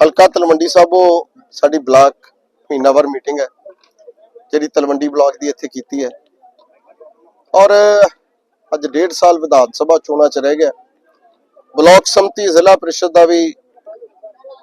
ਹਲਕਾ ਤਲਵੰਡੀ ਸਾਬੋ ਸਾਡੀ ਬਲਾਕ ਮਹੀਨਾਵਾਰ ਮੀਟਿੰਗ ਹੈ, ਜਿਹੜੀ ਤਲਵੰਡੀ ਬਲਾਕ ਦੀ ਇੱਥੇ ਕੀਤੀ ਹੈ। ਔਰ ਅੱਜ ਡੇਢ ਸਾਲ ਵਿਧਾਨ ਸਭਾ ਚੋਣਾਂ ਚ ਰਹਿ ਗਿਆ। ਬਲਾਕ ਸੰਮਤੀ ਜ਼ਿਲ੍ਹਾ ਪ੍ਰੀਸ਼ਦ ਦਾ ਵੀ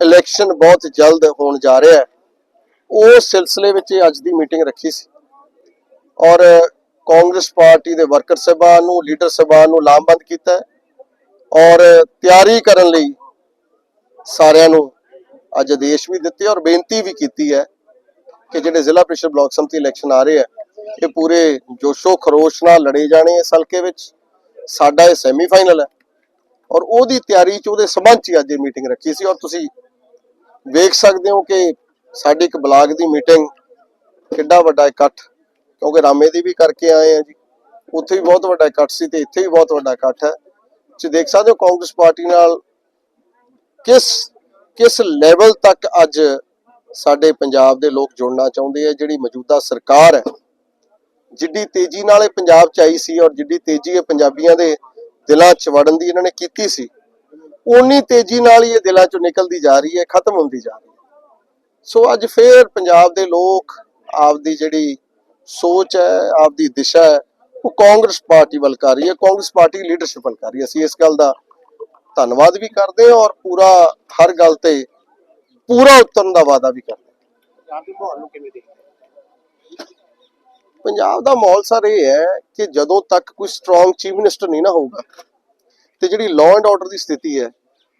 ਇਲੈਕਸ਼ਨ ਬਹੁਤ ਜਲਦ ਹੋਣ ਜਾ ਰਿਹਾ ਹੈ। ਉਸ ਸਿਲਸਿਲੇ ਵਿੱਚ ਇਹ ਅੱਜ ਦੀ ਮੀਟਿੰਗ ਰੱਖੀ ਸੀ। ਔਰ ਕਾਂਗਰਸ ਪਾਰਟੀ ਦੇ ਵਰਕਰ ਸਭਾ ਨੂੰ, ਲੀਡਰ ਸਭਾ ਨੂੰ ਲਾਮਬੰਦ ਕੀਤਾ ਔਰ ਤਿਆਰੀ ਕਰਨ ਲਈ ਸਾਰਿਆਂ ਨੂੰ ਅੱਜ ਆਦੇਸ਼ ਵੀ ਦਿੱਤੇ ਔਰ ਬੇਨਤੀ ਵੀ ਕੀਤੀ ਹੈ ਕਿ ਜਿਹੜੇ ਜ਼ਿਲ੍ਹਾ ਪ੍ਰੀਸ਼ਦ ਬਲਾਕ ਸੰਮਤੀ ਇਲੈਕਸ਼ਨ ਆ ਰਹੇ ਆ, ਇਹ ਪੂਰੇ ਜੋਸ਼ੋ ਖਰੋਸ਼ ਨਾਲ ਲੜੇ ਜਾਣੇ ਇਸ ਹਲਕੇ ਵਿੱਚ। ਸਾਡਾ ਇਹ ਸੈਮੀਫਾਈਨਲ ਹੈ ਔਰ ਉਹਦੀ ਤਿਆਰੀ ਚ ਉਹਦੇ ਸਬੰਧ ਚ ਅੱਜ ਇਹ ਮੀਟਿੰਗ ਰੱਖੀ ਸੀ ਔਰ ਤੁਸੀਂ ਵੇਖ ਸਕਦੇ ਹੋ ਕਿ ਸਾਡੀ ਇੱਕ ਬਲਾਕ ਦੀ ਮੀਟਿੰਗ ਕਿੱਡਾ ਵੱਡਾ ਇਕੱਠ, ਕਿਉਂਕਿ ਰਾਮੇ ਦੀ ਵੀ ਕਰਕੇ ਆਏ ਆ ਜੀ। ਉੱਥੇ ਵੀ ਬਹੁਤ ਵੱਡਾ ਇਕੱਠ ਸੀ ਤੇ ਇੱਥੇ ਵੀ ਬਹੁਤ ਵੱਡਾ ਇਕੱਠ ਹੈ। ਤੁਸੀਂ ਦੇਖ ਸਕਦੇ ਹੋ ਕਾਂਗਰਸ ਪਾਰਟੀ ਨਾਲ ਕਿਸ ਕਿਸ ਲੈਵਲ ਤੱਕ ਅੱਜ ਸਾਡੇ ਪੰਜਾਬ ਦੇ ਲੋਕ ਜੁੜਨਾ ਚਾਹੁੰਦੇ ਆ? ਜਿਹੜੀ ਮੌਜੂਦਾ ਸਰਕਾਰ ਹੈ, ਜਿੱਡੀ ਤੇਜ਼ੀ ਨਾਲ ਇਹ ਪੰਜਾਬ ਚ ਆਈ ਸੀ ਔਰ ਜਿੱਡੀ ਤੇਜ਼ੀ ਇਹ ਪੰਜਾਬੀਆਂ ਦੇ ਦਿਲਾਂ ਚ ਵੜਨ ਦੀ ਇਹਨਾਂ ਨੇ ਕੀਤੀ ਸੀ ਉਨੀ ਤੇਜ਼ੀ ਨਾਲ ਹੀ ਇਹ ਦਿਲਾਂ ਚੋਂ ਨਿਕਲਦੀ ਜਾ ਰਹੀ ਹੈ, ਖਤਮ ਹੁੰਦੀ ਜਾ ਰਹੀ ਹੈ। ਸੋ ਅੱਜ ਫੇਰ ਪੰਜਾਬ ਦੇ ਲੋਕ ਆਪਦੀ ਜਿਹੜੀ ਸੋਚ ਹੈ, ਆਪਦੀ ਦਿਸ਼ਾ ਹੈ, ਉਹ ਕਾਂਗਰਸ ਪਾਰਟੀ ਵੱਲ ਕਰ ਰਹੀ ਹੈ, ਕਾਂਗਰਸ ਪਾਰਟੀ ਲੀਡਰਸ਼ਿਪ ਵੱਲ ਕਰ ਰਹੀ ਹੈ। ਅਸੀਂ ਇਸ ਗੱਲ ਦਾ ਧੰਨਵਾਦ ਵੀ ਕਰਦੇ ਹਾਂ ਔਰ ਪੂਰਾ ਹਰ ਗੱਲ ਤੇ ਪੂਰਾ ਉਤਰਨ ਦਾ ਵਾਅਦਾ ਵੀ ਕਰਦੇ ਹਾਂ। ਪੰਜਾਬ ਦੇ ਮਾਹੌਲ ਨੂੰ ਕਿਵੇਂ ਦੇਖਦੇ ਪੰਜਾਬ ਦਾ ਮਾਹੌਲ ਸਰ ਇਹ ਹੈ ਕਿ ਜਦੋਂ ਤੱਕ ਕੋਈ ਸਟਰੋਂਗ ਚੀਫ ਮਿਨਿਸਟਰ ਨਹੀਂ ਨਾ ਹੋਊਗਾ ਤੇ ਜਿਹੜੀ ਲਾਅ ਐਂਡ ਆਰਡਰ ਦੀ ਸਥਿਤੀ ਹੈ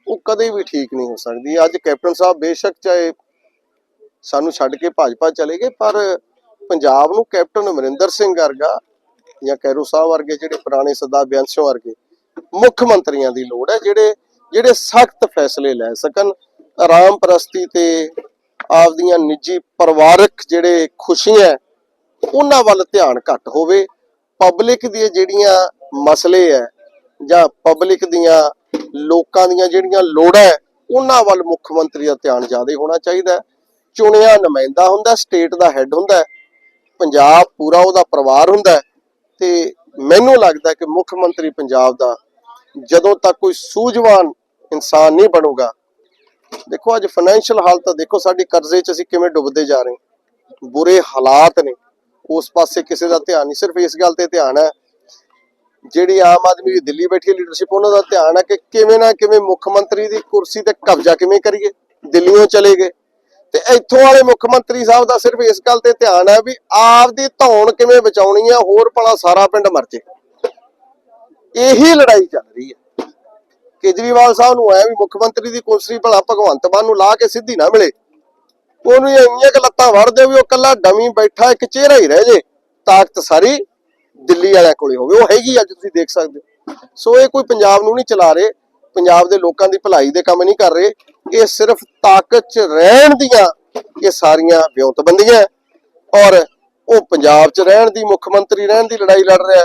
ਉਹ ਕਦੇ ਵੀ ਠੀਕ ਨਹੀਂ ਹੋ ਸਕਦੀ। ਅੱਜ ਕੈਪਟਨ ਸਾਹਿਬ ਬੇਸ਼ੱਕ ਚਾਹੇ ਸਾਨੂੰ ਛੱਡ ਕੇ ਭਾਜਪਾ ਚਲੇ ਗਏ ਪਰ ਪੰਜਾਬ ਨੂੰ ਕੈਪਟਨ ਅਮਰਿੰਦਰ ਸਿੰਘ ਵਰਗਾ ਜਾਂ ਕੈਰੋ ਸਾਹਿਬ ਵਰਗੇ ਜਿਹੜੇ ਪੁਰਾਣੇ ਬੇਅੰਤ ਸਿੰਘ ਵਰਗੇ ਮੁੱਖ ਮੰਤਰੀਆਂ ਦੀ ਲੋੜ ਹੈ, ਜਿਹੜੇ ਜਿਹੜੇ ਸਖਤ ਫੈਸਲੇ ਲੈ ਸਕਣ। ਆਰਾਮ ਪ੍ਰਸਤੀ ਤੇ ਆਪਦੀਆਂ ਨਿੱਜੀ ਪਰਿਵਾਰਕ ਜਿਹੜੇ ਖੁਸ਼ੀਆਂ ਉਹਨਾਂ ਵੱਲ ਧਿਆਨ ਘੱਟ ਹੋਵੇ। ਪਬਲਿਕ ਦੀ ਜਿਹੜੀਆਂ ਮਸਲੇ ਹੈ, ਜਾਂ ਪਬਲਿਕ ਦੀਆਂ ਲੋਕਾਂ ਦੀਆਂ ਜਿਹੜੀਆਂ ਲੋੜਾਂ ਉਹਨਾਂ ਵੱਲ ਮੁੱਖ ਮੰਤਰੀ ਦਾ ਧਿਆਨ ਜ਼ਿਆਦਾ ਹੋਣਾ ਚਾਹੀਦਾ ਚੁਣਿਆ ਨੁਮਾਇੰਦਾ ਹੁੰਦਾ, ਸਟੇਟ ਦਾ ਹੈੱਡ ਹੁੰਦਾ ਪੰਜਾਬ ਪੂਰਾ ਉਹਦਾ ਪਰਿਵਾਰ ਹੁੰਦਾ ਹੈ। ਤੇ ਮੈਨੂੰ ਲੱਗਦਾ ਕਿ ਮੁੱਖ ਮੰਤਰੀ ਪੰਜਾਬ ਦਾ ਜਦੋਂ ਤੱਕ ਕੋਈ ਸੂਝਵਾਨ ਇਨਸਾਨ ਨਹੀਂ ਬਣੂਗਾ, ਦੇਖੋ ਅੱਜ ਫਾਈਨੈਂਸ਼ੀਅਲ ਹਾਲਤ ਦੇਖੋ ਸਾਡੀ ਕਰਜ਼ੇ 'ਚ ਅਸੀਂ ਕਿਵੇਂ ਡੁੱਬਦੇ ਜਾ ਰਹੇ ਬੁਰੇ ਹਾਲਾਤ ਨੇ, ਉਸ ਪਾਸੇ ਕਿਸੇ ਦਾ ਧਿਆਨ ਨਹੀਂ, ਸਿਰਫ ਇਸ ਗੱਲ ਤੇ ਧਿਆਨ ਹੈ, ਜਿਹੜੀ ਆਮ ਆਦਮੀ ਦੀ ਦਿੱਲੀ ਬੈਠੀ ਲੀਡਰਸ਼ਿਪ ਉਹਨਾਂ ਦਾ ਧਿਆਨ ਹੈ ਕਿ ਕਿਵੇਂ ਨਾ ਕਿਵੇਂ ਮੁੱਖ ਮੰਤਰੀ ਦੀ ਕੁਰਸੀ ਤੇ ਕਬਜ਼ਾ ਕਿਵੇਂ ਕਰੀਏ, ਦਿੱਲੀੋਂ ਚਲੇ ਗਏ। ਤੇ ਇੱਥੋਂ ਵਾਲੇ ਮੁੱਖ ਮੰਤਰੀ ਸਾਹਿਬ ਦਾ ਸਿਰਫ ਇਸ ਗੱਲ ਤੇ ਧਿਆਨ ਹੈ ਵੀ ਆਪ ਦੀ ਧੌਣ ਕਿਵੇਂ ਬਚਾਉਣੀ ਹੈ, ਹੋਰ ਭਲਾ ਸਾਰਾ ਪਿੰਡ ਮਰ ਜੇ। ਇਹੀ ਲੜਾਈ ਚੱਲ ਰਹੀ ਹੈ। ਕੇਜਰੀਵਾਲ ਸਾਹਿਬ ਨੂੰ ਐ ਵੀ ਮੁੱਖ ਮੰਤਰੀ ਦੀ ਕੁਰਸੀ ਭਲਾ ਭਗਵੰਤ ਮਾਨ ਨੂੰ ਲਾ ਕੇ ਸਿੱਧੀ ਨਾ ਮਿਲੇ। ਉਹਨੂੰ ਇੰਨੀਆਂ ਕਿ ਲੱਤਾਂ ਵੜ ਵੀ ਉਹ ਕੱਲਾ ਡਮੀ ਬੈਠਾ, ਇੱਕ ਚਿਹਰਾ ਹੀ ਰਹਿ ਜੇ, ਤਾਕਤ ਸਾਰੀ ਦਿੱਲੀ ਵਾਲਿਆਂ ਕੋਲੇ ਹੋਵੇ। ਉਹ ਹੈਗੀ ਅੱਜ ਤੁਸੀਂ ਦੇਖ ਸਕਦੇ ਹੋ। ਸੋ ਇਹ ਕੋਈ ਪੰਜਾਬ ਨੂੰ ਨਹੀਂ ਚਲਾ ਰਹੇ, ਪੰਜਾਬ ਦੇ ਲੋਕਾਂ ਦੀ ਭਲਾਈ ਦੇ ਕੰਮ ਨਹੀਂ ਕਰ ਰਹੇ। ਇਹ ਸਿਰਫ ਤਾਕਤ 'ਚ ਰਹਿਣ ਦੀਆਂ ਇਹ ਸਾਰੀਆਂ ਵਿਉਂਤਬੰਦੀਆਂ। ਔਰ ਉਹ ਪੰਜਾਬ 'ਚ ਰਹਿਣ ਦੀ, ਮੁੱਖ ਮੰਤਰੀ ਰਹਿਣ ਦੀ ਲੜਾਈ ਲੜ ਰਿਹਾ